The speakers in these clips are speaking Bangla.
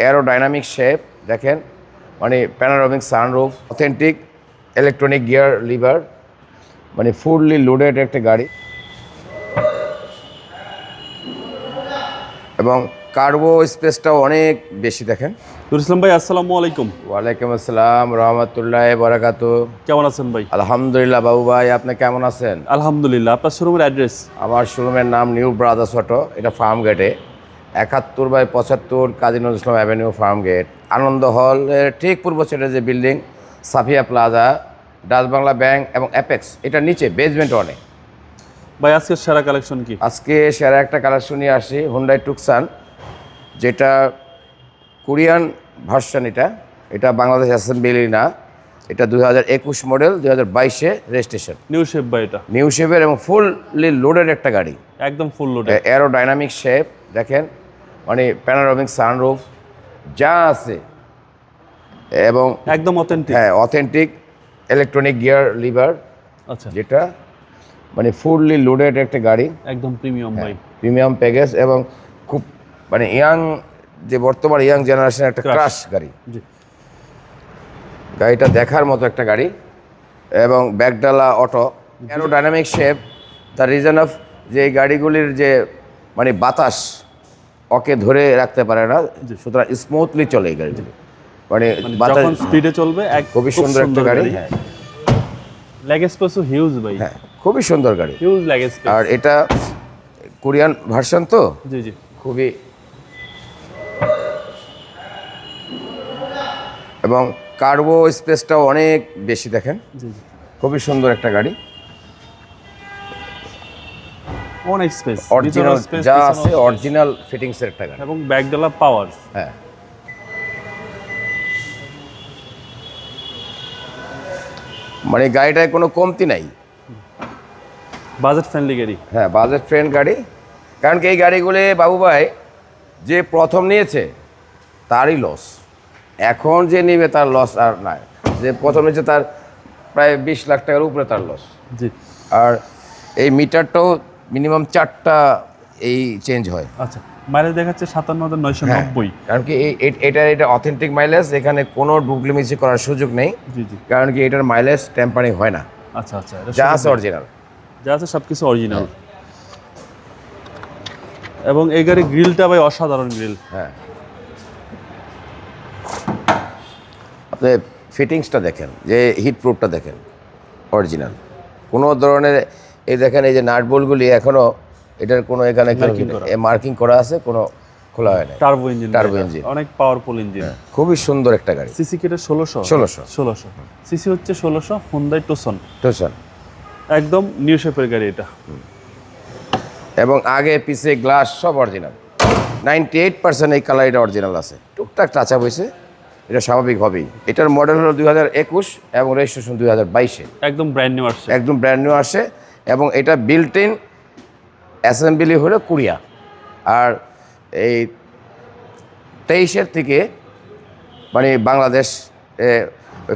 অ্যারোডাইনামিক শেপ দেখেন মানে panoramic sunroof authentic electronic gear lever মানে ফুললি লোডেড একটা গাড়ি। এবং কার্বো স্পেসটাও অনেক বেশি দেখেন। নুর ইসলাম ভাই আসসালামু আলাইকুম। ওয়ালাইকুম আসসালাম রহমতুল্লাহ বরাকাতু কেমন আছেন ভাই? আলহামদুলিল্লাহ বাবু ভাই আপনি কেমন আছেন? আলহামদুলিল্লাহ আপনার শোরুমের অ্যাড্রেস আমার শোরুমের নাম নিউ ব্রাদার্স অটো এটা ফার্ম গেটে একাত্তর বাই পঁচাত্তর কাজী নজরুল ইসলাম অ্যাভিনিউ ফার্ম গেট। আনন্দ হলের ঠিক পূর্ব সাইডে যে building Safia plaza Dutch Bangla bank এবং অ্যাপেক্স। এটা নিচে বেসমেন্ট অনেক। ভাই আজকের সেরা কালেকশন কি? আজকে সেরা একটা কালেকশন নিয়ে আসি হুন্ডাই টুকসান যেটা কোরিয়ান ভার্সন এটা। এটা বাংলাদেশ অ্যাসেম্বলি না। এটা দুই হাজার একুশ মডেল দুই হাজার বাইশে রেজিস্ট্রেশন নিউ শেপ ভাই এটা। নিউ শেপের এবং ফুললি লোডেড একটা গাড়ি। একদম ফুল লোডেড লোডে অ্যারোডাইনামিক শেপ দেখেন। মানে প্যানারোমিক সানরুফ যা আছে এবং একদম অথেন্টিক হ্যাঁ অথেন্টিক ইলেকট্রনিক গিয়ার লিভার আচ্ছা। যেটা মানে ফুললি লোডেড একটা গাড়ি। একদম প্রিমিয়াম ভাই। প্রিমিয়াম প্যাকেজ এবং খুব মানে ইয়াং যে বর্তমান ইয়াং জেনারেশনের একটা. ক্রাশ গাড়ি। গাড়িটা দেখার মতো একটা গাড়ি এবং ব্যাকডালা auto aerodynamic shape the reason of যে গাড়িগুলির যে মানে বাতাস ওকে ধরে রাখতে পারে না সুতরাং স্মুথলি চলে এই গাড়িগুলি মানে বাতাস যখন স্পিডে চলবে এক খুবই খুব সুন্দর একটা গাড়ি। লেগ স্পেসও হিউজ ভাই। হ্যাঁ খুবই সুন্দর গাড়ি। হিউজ লেগ স্পেস আর এটা কোরিয়ান ভার্সন তো? জি জি। খুবই এবং কার্বো স্পেসটাও অনেক বেশি দেখেন। জি জি। খুবই সুন্দর একটা গাড়ি। অনেক স্পেস অরিজিনাল যা আছে অরিজিনাল ফিটিংসের একটা গাড়ি। এবং ব্যাকডালা পাওয়ার হ্যাঁ। মানে গাড়িটায় কোনো কমতি নাই। বাজেট ফ্রেন্ডলি গাড়ি। হ্যাঁ বাজেট ফ্রেন্ড গাড়ি। কারণ কি এই গাড়িগুলি বাবু ভাই যে প্রথম নিয়েছে তারই লস এখন যে নিবে তার লস আর নাই। যে প্রথম নিয়েছে তার প্রায় বিশ লাখ টাকার উপরে তার লস জি। আর এই মিটারটাও মিনিমাম চারটা এই চেঞ্জ হয়। আচ্ছা মাইলেজ দেখাচ্ছে সাতান্ন হাজার নয়শো হ্যাঁ। নব্বই। কারণ কি এটা এটা অথেন্টিক মাইলেজ এখানে কোনো ডুপ্লিমেসি করার সুযোগ নেই। কারণ কি এটার মাইলেজ টেম্পারিং হয় না। আচ্ছা আচ্ছা যা আছে অরিজিনাল যা আছে সব কিছু অরিজিনাল এবং এই গাড়ির গ্রিলটা ভাই অসাধারণ গ্রিল হ্যাঁ। আপনি ফিটিংসটা দেখেন যে হিট প্রুফটা দেখেন অরিজিনাল কোনো ধরনের দেখেন এই যে নাট বোল্টগুলি এখনও এটার কোনো এখানে মার্কিং করা আছে কোনো খোলা হয় না টার্বো ইঞ্জিন Turbo engine। অনেক পাওয়ারফুল ইঞ্জিন খুবই সুন্দর একটা গাড়ি। সিসি কেটে ষোলোশো। 1600 ষোলোশো। সিসি হচ্ছে ষোলোশো হুন্দাই টোসন টোশন একদম নিউ শেপের গাড়ি এটা। এবং আগে পিছে গ্লাস সব অরিজিনাল নাইনটি এইট পার্সেন্ট এই কালার এটা অরিজিনাল আছে। টুকটাক টাচা হয়েছে। এটা স্বাভাবিক হবেই। এটার মডেল হলো দুই হাজার একুশ এবং রেজিস্ট্রেশন দুই হাজার বাইশে। একদম ব্র্যান্ড নিউ আসছে। একদম ব্র্যান্ড নিউ আসে এবং এটা বিল্ট ইন অ্যাসেম্বলি হলো কুরিয়া। আর এই তেইশের থেকে মানে বাংলাদেশ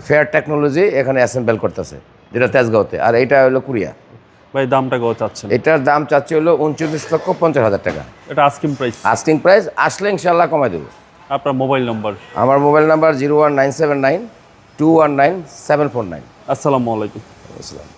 ফেয়ার টেকনোলজি এখানে অ্যাসেম্বল করতেছে যেটা তেজগাঁওতে। আর এইটা হলো কুরিয়া। ভাই দামটা কত চাচ্ছেন? এটার দাম চাচ্ছে হলো উনচল্লিশ লক্ষ পঞ্চাশ হাজার টাকা। এটা আস্কিং প্রাইস আস্কিং প্রাইস আসলে ইনশাল্লাহ কমাই দেবো। আপনার মোবাইল নম্বর আমার mobile number zero one nine seven nine two one nine seven four nine আসসালামু আলাইকুম। আসসালাম।